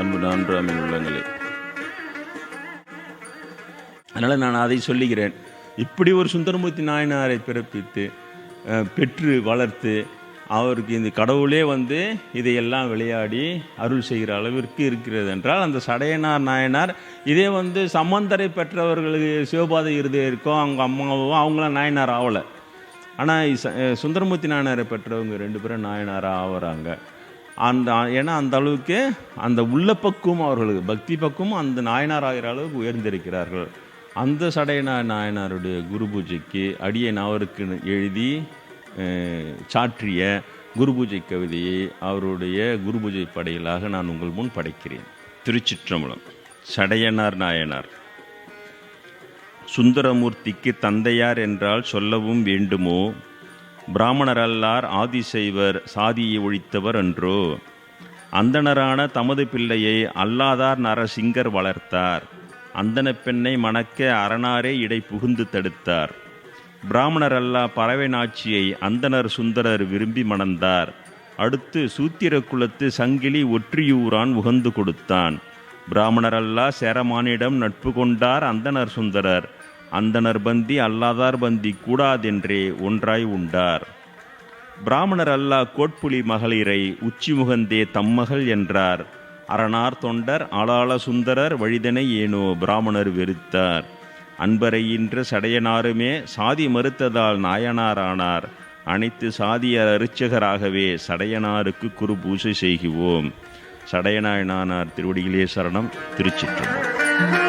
அன்பு நான்காமின் உள்ளங்களே. அதனால் நான் அதை சொல்லுகிறேன். இப்படி ஒரு சுந்தரமூர்த்தி நாயனாரை பிறப்பித்து பெற்று வளர்த்து அவருக்கு இந்த கடவுளே வந்து இதையெல்லாம் விளையாடி அருள் செய்கிற அளவிற்கு இருக்கிறது என்றால் அந்த சடையனார் நாயனார் இதே வந்து சமந்தரை பெற்றவர்களுக்கு சிவபாத இருதயம் இருக்கும் அவங்க அம்மாவோ அவங்களாம் நாயனார் ஆகலை ஆனால் சுந்தரமூர்த்தி நாயனாரை பெற்றவங்க ரெண்டு பேரும் நாயனாராக ஆகிறாங்க அந்த ஏன்னா அந்த அளவுக்கு அந்த உள்ள பக்குவம் அவர்களுக்கு பக்தி பக்குவம் அந்த நாயனார் ஆகிற அளவுக்கு உயர்ந்திருக்கிறார்கள். அந்த சடையனார் நாயனாருடைய குரு பூஜைக்கு அடியன் அவருக்கு எழுதி சாற்றிய குரு பூஜை கவிதையை அவருடைய குரு பூஜை படையிலாக நான் உங்கள் முன் படைக்கிறேன். திருச்சிற்றம்பலம் சடையனார் நாயனார். சுந்தரமூர்த்திக்கு தந்தையார் என்றால் சொல்லவும் வேண்டுமோ? பிராமணரல்லார் ஆதிசைவர் சாதியை ஒழித்தவர் அன்றோ. அந்தணரான தமது பிள்ளையை அல்லாதார் நரசிங்கர் வளர்த்தார். அந்தன பெண்ணை மணக்க அரணாரே இடை புகுந்து தடுத்தார். பிராமணர் அல்லா பறவை நாச்சியை அந்தணர் சுந்தரர் விரும்பி மணந்தார். அடுத்து சூத்திர குலத்து சங்கிலி ஒற்றியூரான் உகந்து கொடுத்தான். பிராமணர் அல்லா சேரமானிடம் நட்பு கொண்டார் அந்தணர் சுந்தரர். அந்தனர் பந்தி அல்லாதார் பந்தி கூடாதென்றே ஒன்றாய் உண்டார். பிராமணர் அல்லா கோட்புலி மகளிரை உச்சி முகந்தே தம்மகள் என்றார். அரணார் தொண்டர் ஆளாள சுந்தரர் வழிதனை ஏனோ பிராமணர் வெறுத்தார். அன்பரை இன்ற சடையனாருமே சாதி மறுத்ததால் நாயனாரானார் அனைத்து சாதிய அரிச்சகராகவே சடையனாருக்கு குரு பூசை செய்குவோம். சடையநாயனானார் திருவடிகளே சரணம் திருச்சிற்றம்பலம்.